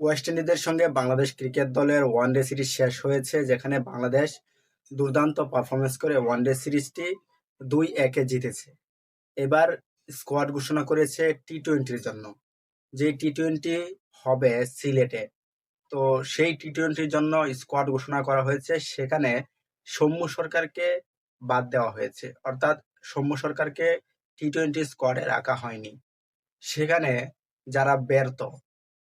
West ইন্ডিজের সঙ্গে Bangladesh cricket দলের ওয়ানডে সিরিজ শেষ হয়েছে, যেখানে বাংলাদেশ দুর্দান্ত পারফরমেন্স করে ওয়ানডে সিরিজটি দুই একে জিতেছে। এবার স্কোয়াড ঘোষণা করেছে টি টোয়েন্টির জন্য। যে টি টোয়েন্টি হবে সিলেটে, তো সেই টি টোয়েন্টির জন্য স্কোয়াড ঘোষণা করা হয়েছে। সেখানে সৌম্য সরকারকে বাদ দেওয়া হয়েছে। অর্থাৎ সৌম্য সরকারকে টি টোয়েন্টি স্কোয়াডে রাখা হয়নি। সেখানে যারা ব্যর্থ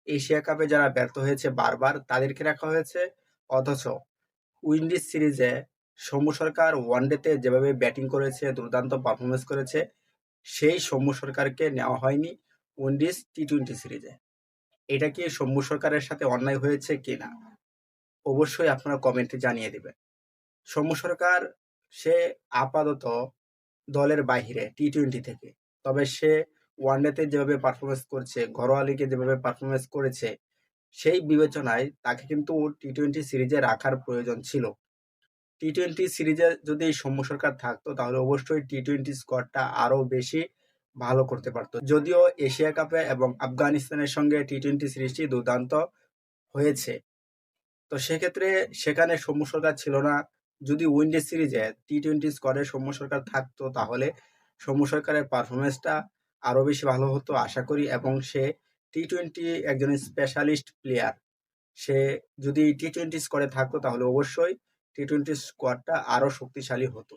এশিয়া কাপে যারা ব্যর্থ হয়েছে বারবার, তাদেরকে রাখা হয়েছে। অথচ উইন্ডিজ সিরিজে সৌম্য সরকার ওয়ানডেতে যেভাবে ব্যাটিং করেছে, দুর্দান্ত পারফরমেন্স করেছে, সেই সৌম্য সরকারকে নেওয়া হয়নি উইন্ডিজ টি টোয়েন্টি সিরিজে। এটা কি সৌম্য সরকারের সাথে অন্যায় হয়েছে কি না? অবশ্যই আপনারা কমেন্টে জানিয়ে দেবেন। সৌম্য সরকার, সে আপাতত দলের বাহিরে টি টোয়েন্টি থেকে, তবে সে ওয়ানডেতে যেভাবে পারফরমেন্স করছে ঘরোয়া লিগে যেভাবে পারফরমেন্স করেছে, সেই বিবেচনায় তাকে কিন্তু টি টোয়েন্টি সিরিজে রাখার প্রয়োজন ছিল। টি টোয়েন্টি সিরিজে যদি সৌম্য সরকার থাকতো, তাহলে অবশ্যই টি টোয়েন্টি স্কোয়াডটা আরও বেশি ভালো করতে পারতো। যদিও এশিয়া কাপে এবং আফগানিস্তানের সঙ্গে টি টোয়েন্টি সিরিজটি দুর্দান্ত হয়েছে। তো সেক্ষেত্রে সেখানে সৌম্য সরকার ছিল না। যদি উইন্ডিজ সিরিজে টি টোয়েন্টি স্কোয়াডে সৌম্য সরকার থাকতো, তাহলে সৌম্য সরকারের পারফরমেন্সটা আরও বেশি ভালো হতো আশা করি। এবং সে টি টোয়েন্টি একজন স্পেশালিস্ট প্লেয়ার সে যদি টি টোয়েন্টি স্কোয়াডে থাকতো তাহলে অবশ্যই টি টোয়েন্টি স্কোয়াডটা আরও শক্তিশালী হতো।